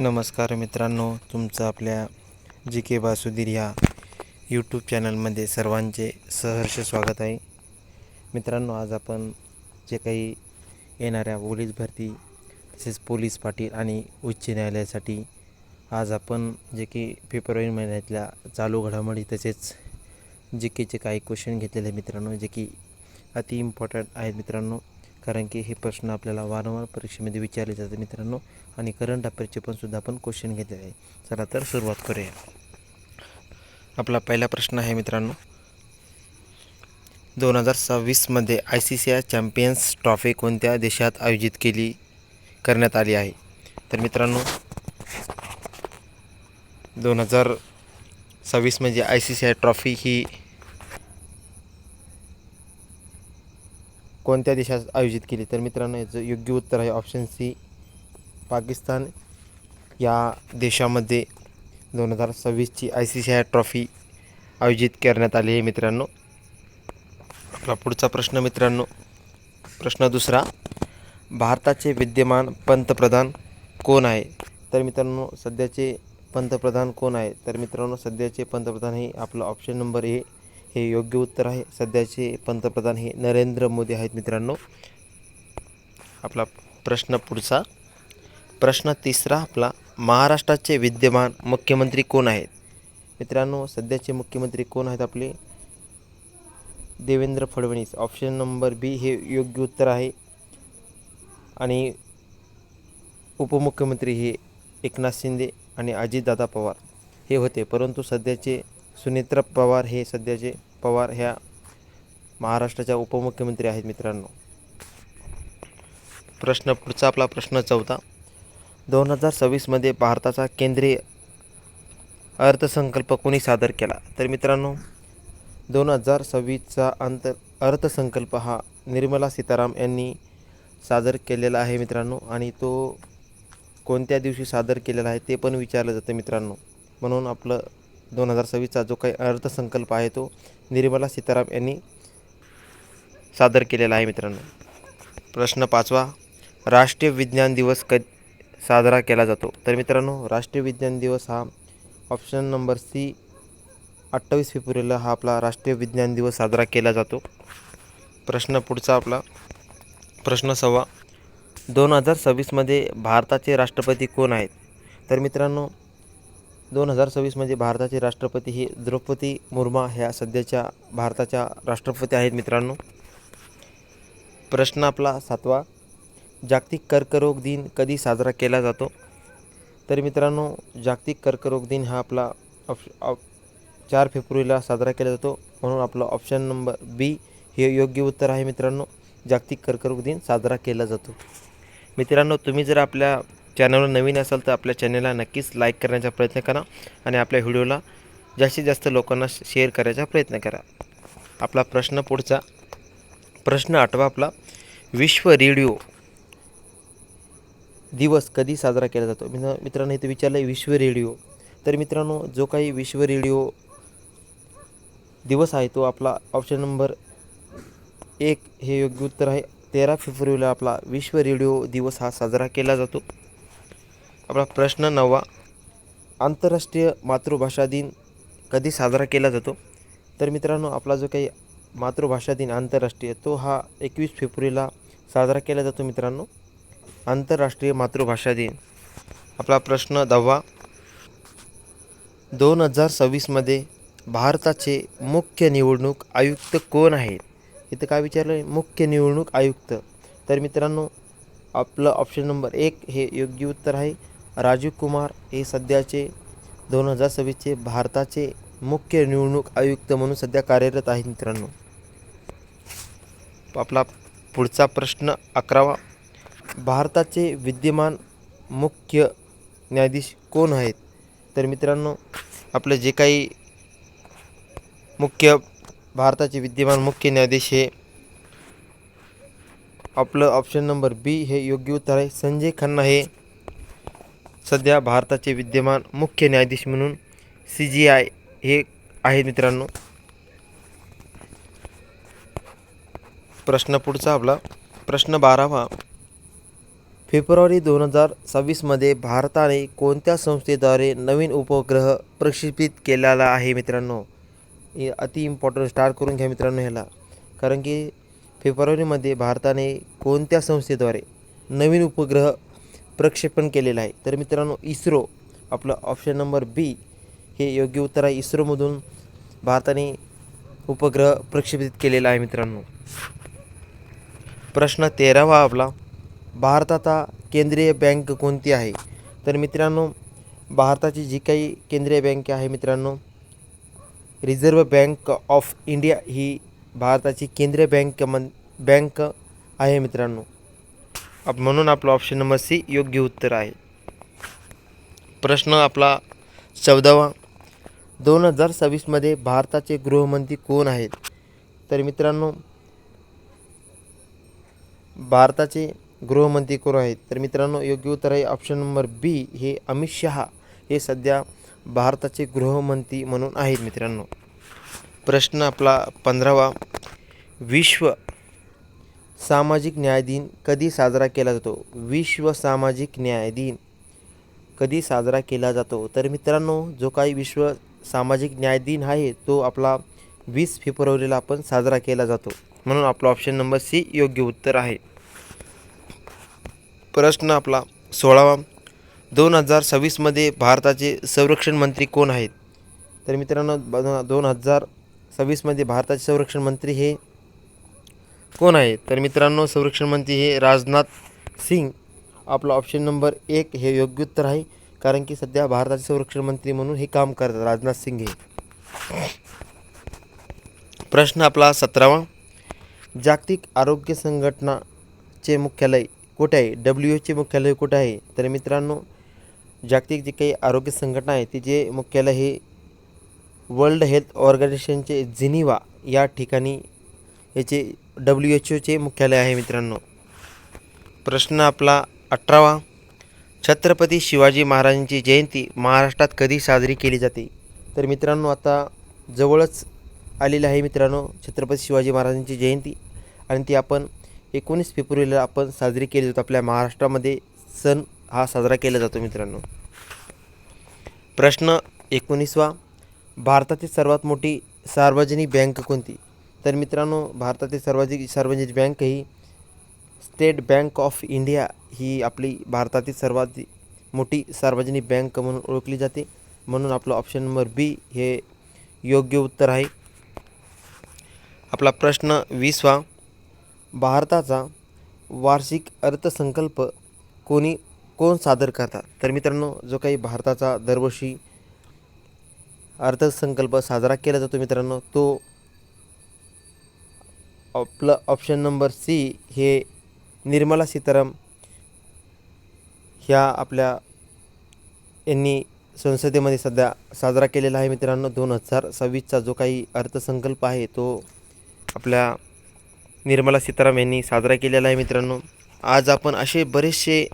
नमस्कार मित्रांनो तुमचं आपल्या जी के बासुधीर ह्या यूट्यूब चॅनलमध्ये सर्वांचे सहर्ष स्वागत आहे. मित्रांनो आज आपण जे काही येणाऱ्या पोलीस भरती तसेच पोलीस पाटील आणि उच्च न्यायालयासाठी आज आपण जे की फेब्रुवारी महिन्यातल्या चालू घडामोडी तसेच जी केचे काही क्वेश्चन घेतलेले आहे मित्रांनो जे की अति इम्पॉर्टंट आहेत मित्रांनो कारण की हे प्रश्न आपल्याला वारंवार परीक्षेमध्ये विचारले जातात मित्रांनो. आणि करंट अफेअरचे पण सुद्धा आपण क्वेश्चन घेतलेले आहे चला तर सुरुवात करूया. आपला पहिला प्रश्न आहे मित्रांनो. दोन हजार सव्वीसमध्ये I C C I champions trophy कोणत्या देशात आयोजित केली करण्यात आली आहे? तर मित्रांनो दोन हजार सव्वीस म्हणजे I C C I trophy ही कोणत्या देशात आयोजित केली? तर मित्रांनो याचं योग्य उत्तर आहे ऑप्शन सी पाकिस्तान या देशामध्ये दोन हजार सव्वीसची I C C I trophy आयोजित करण्यात आली आहे मित्रांनो. आपला पुढचा प्रश्न मित्रांनो. प्रश्न दुसरा भारताचे विद्यमान पंतप्रधान कोण आहे? तर मित्रांनो सध्याचे पंतप्रधान कोण आहे? तर मित्रांनो सध्याचे पंतप्रधान हे आपलं ऑप्शन नंबर ए. हे योग्य उत्तर आहे. सध्याचे पंतप्रधान हे नरेंद्र मोदी आहेत मित्रांनो. आपला प्रश्न पुढचा प्रश्न तिसरा आपला महाराष्ट्राचे विद्यमान मुख्यमंत्री कोण आहेत? मित्रांनो सध्याचे मुख्यमंत्री कोण आहेत आपले? Devendra Fadnavis. Option number B हे योग्य उत्तर आहे. आणि उपमुख्यमंत्री हे एकनाथ शिंदे आणि अजितदादा पवार हे होते. परंतु सध्याचे सुनेत्रा पवार हे सध्याचे पवार ह्या महाराष्ट्राच्या उपमुख्यमंत्री आहेत मित्रांनो. प्रश्न पुढचा आपला प्रश्न चौथा. दोन हजार सव्वीसमध्ये भारताचा केंद्रीय अर्थसंकल्प कोणी सादर केला? तर मित्रांनो दोन हजार सव्वीसचा अंत अर्थसंकल्प हा निर्मला सीताराम यांनी सादर केलेला आहे मित्रांनो आणि तो कोणत्या दिवशी सादर केलेला आहे ते पण विचारलं जातं मित्रांनो. म्हणून आपलं दोन हजार सव्वीसचा जो काही अर्थसंकल्प आहे तो निर्मला सीताराम यांनी सादर केलेला आहे मित्रांनो. प्रश्न पाचवा राष्ट्रीय विज्ञान दिवस क साजरा केला जातो. तर मित्रांनो राष्ट्रीय विज्ञान दिवस हा ऑप्शन नंबर सी अठ्ठावीस फेब्रुवारीला हा आपला राष्ट्रीय विज्ञान दिवस साजरा केला जातो. प्रश्न पुढचा आपला प्रश्न सव्वा. दोन हजार सव्वीसमध्ये भारताचे राष्ट्रपती कोण आहेत? तर मित्रांनो दोन हजार सव्वीसमध्ये भारताचे राष्ट्रपती हे द्रौपदी मुर्मा ह्या सध्याच्या भारताच्या राष्ट्रपती आहेत मित्रांनो. प्रश्न आपला सातवा. जागतिक कर्करोग दिन कधी साजरा केला जातो? तर मित्रांनो जागतिक कर्करोग दिन हा आपला ऑप्श चार फेब्रुवारीला साजरा केला जातो. म्हणून आपला ऑप्शन नंबर बी हे योग्य उत्तर आहे मित्रांनो. जागतिक कर्करोग दिन साजरा केला जातो. मित्रांनो तुम्ही जर आपल्या चॅनलवर नवीन असाल तर आपल्या चॅनलला नक्कीच लाईक करण्याचा प्रयत्न करा आणि आपल्या व्हिडिओला जास्तीत जास्त लोकांना शेअर करायचा प्रयत्न करा. आपला प्रश्न पुढचा. प्रश्न आठवा आपला. विश्व रेडिओ दिवस कधी साजरा केला जातो? मित्र मित्रांनो इथे विचारलं आहे विश्व रेडिओ. तर मित्रांनो जो काही विश्व रेडिओ दिवस आहे तो आपला ऑप्शन नंबर एक हे योग्य उत्तर आहे. तेरा फेब्रुवारीला आपला विश्व रेडिओ दिवस हा साजरा केला जातो. आपला प्रश्न नववा आंतरराष्ट्रीय मातृभाषा दिन कधी साजरा केला जातो? तर मित्रांनो आपला जो काही मातृभाषा दिन आंतरराष्ट्रीय तो हा एकवीस फेब्रुवारीला साजरा केला जातो मित्रांनो. आंतरराष्ट्रीय मातृभाषा दिन. आपला प्रश्न दहावा. दोन हजार सव्वीसमध्ये भारताचे मुख्य निवडणूक आयुक्त कोण आहेत? इथं काय विचारलं आहे मुख्य निवडणूक आयुक्त. तर मित्रांनो आपलं ऑप्शन नंबर एक हे योग्य उत्तर आहे. राजीव कुमार हे सध्याचे दोन हजार सव्वीसचे भारताचे मुख्य निवडणूक आयुक्त म्हणून सध्या कार्यरत आहेत मित्रांनो. आपला पुढचा प्रश्न अकरावा. भारताचे विद्यमान मुख्य न्यायाधीश कोण आहेत? तर मित्रांनो आपलं जे काही मुख्य भारताचे विद्यमान मुख्य न्यायाधीश हे आपलं ऑप्शन नंबर बी हे योग्य उत्तर आहे. संजय खन्ना हे सध्या भारताचे विद्यमान मुख्य न्यायाधीश म्हणून सी जी आय हे आहेत मित्रांनो. प्रश्न पुढचा आपला प्रश्न बारावा. फेब्रुवारी दोन हजार सव्वीसमध्ये भारताने कोणत्या संस्थेद्वारे नवीन उपग्रह प्रक्षेपित केलेला आहे मित्रांनो? हे अति इम्पॉर्टंट स्टार्ट करून घ्या मित्रांनो ह्याला. कारण की फेब्रुवारीमध्ये भारताने कोणत्या संस्थेद्वारे नवीन उपग्रह प्रक्षेपण केलेलं आहे? तर मित्रांनो इस्रो आपलं ऑप्शन नंबर बी हे योग्य उत्तर आहे. इस्रोमधून भारताने उपग्रह प्रक्षेपित केलेला आहे मित्रांनो. प्रश्न तेरावा आपला. भारताचा केंद्रीय बँक कोणती आहे? तर मित्रांनो भारताची जी काही केंद्रीय बँक आहे मित्रांनो रिझर्व्ह बँक ऑफ इंडिया ही भारताची केंद्रीय बँक मन बँक आहे मित्रांनो. आप- म्हणून आपला ऑप्शन नंबर सी योग्य उत्तर आहे. प्रश्न आपला चौदावा. दोन हजार सव्वीसमध्ये भारताचे गृहमंत्री कोण आहेत? तर मित्रांनो भारताचे गृहमंत्री कोण आहेत? तर मित्रांनो योग्य उत्तर आहे. ऑप्शन नंबर बी हे अमित शहा हे सध्या भारताचे गृहमंत्री म्हणून आहेत मित्रांनो. प्रश्न आपला पंधरावा. विश्व सामाजिक न्याय दिन कधी साजरा केला जातो? विश्व सामाजिक न्याय दिन कधी साजरा केला जातो? तर मित्रांनो जो काही विश्व सामाजिक न्याय दिन आहे तो आपला वीस फेब्रुवारीला आपण साजरा केला जातो. म्हणून आपला ऑप्शन नंबर सी योग्य उत्तर आहे. प्रश्न आपला सोळावा. दोन हजार सव्वीसमध्ये भारताचे संरक्षण मंत्री कोण आहेत? तर मित्रांनो दोन हजार सव्वीसमध्ये भारताचे संरक्षण मंत्री हे कोण आहे? तर मित्रांनो संरक्षण मंत्री हे राजनाथ सिंग. आपला ऑप्शन नंबर एक हे योग्य उत्तर आहे कारण की सध्या भारताचे संरक्षण मंत्री म्हणून हे काम करतात राजनाथ सिंग हे. प्रश्न आपला सतरावा. जागतिक आरोग्य संघटनाचे मुख्यालय कुठे आहे? डब्ल्यू एचचे मुख्यालय कुठे आहे? तर मित्रांनो जागतिक जे काही आरोग्य संघटना आहे तिचे मुख्यालय हे वर्ल्ड हेल्थ ऑर्गनायझेशनचे जिनिवा या ठिकाणी याचे डब्ल्यू एच ओचे मुख्यालय आहे मित्रांनो. प्रश्न आपला अठरावा. छत्रपती शिवाजी महाराजांची जयंती महाराष्ट्रात कधी साजरी केली जाते? तर मित्रांनो आता जवळच आलेली आहे मित्रांनो छत्रपती शिवाजी महाराजांची जयंती. आणि ती आपण एकोणीस फेब्रुवारीला आपण साजरी केली जातो. आपल्या महाराष्ट्रामध्ये सण हा साजरा केला जातो मित्रांनो. प्रश्न एकोणीसवा भारतातील सर्वात मोठी सार्वजनिक बँक कोणती? तर मित्रांनो भारतातील सार्वजनिक सार्वजनिक बँक ही स्टेट बँक ऑफ इंडिया ही आपली भारतातील सर्वात मोठी सार्वजनिक बँक म्हणून ओळखली जाते. म्हणून आपलं ऑप्शन नंबर बी हे योग्य उत्तर आहे. आपला प्रश्न वीसवा भारताचा वार्षिक अर्थसंकल्प कोणी कोण सादर करतात? तर मित्रांनो जो काही भारताचा दरवर्षी अर्थसंकल्प साजरा केला जातो मित्रांनो तो आपलं ऑप्शन नंबर सी हे निर्मला सीताराम ह्या आपल्या यांनी संसदेमध्ये सध्या साजरा केलेला आहे मित्रांनो. दोन हजार सव्वीसचा जो काही अर्थसंकल्प आहे तो आपल्या निर्मला सीताराम यांनी साजरा केलेला आहे मित्रांनो. आज आपण असे बरेचसे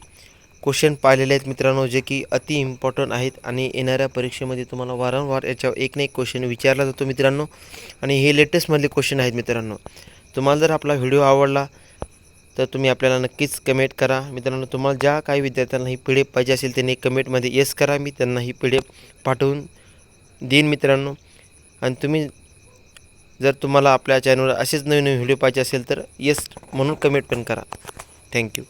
क्वेश्चन पाहिलेले आहेत मित्रांनो जे की अति इम्पॉर्टंट आहेत आणि येणाऱ्या परीक्षेमध्ये तुम्हाला वारंवार याच्यावर एक ना एक क्वेश्चन विचारला जातो मित्रांनो. आणि हे लेटेस्टमधले क्वेश्चन आहेत मित्रांनो. तुम्हाला जर आपला व्हिडिओ आवडला तर तुम्ही आपल्याला नक्कीच कमेंट करा. मित्रांनो तुम्हाला ज्या काही विद्यार्थ्यांना ही पी डी एफ पाहिजे असेल त्यांनी कमेंटमध्ये येस करा. मी त्यांना ही पी डी एफ पाठवून देईन मित्रांनो. आणि तुम्ही जर तुम्हाला आपल्या चॅनलवर असेच नवीन नवीन व्हिडिओ पाहिजे असेल तर येस म्हणून कमेंट पण करा. थँक्यू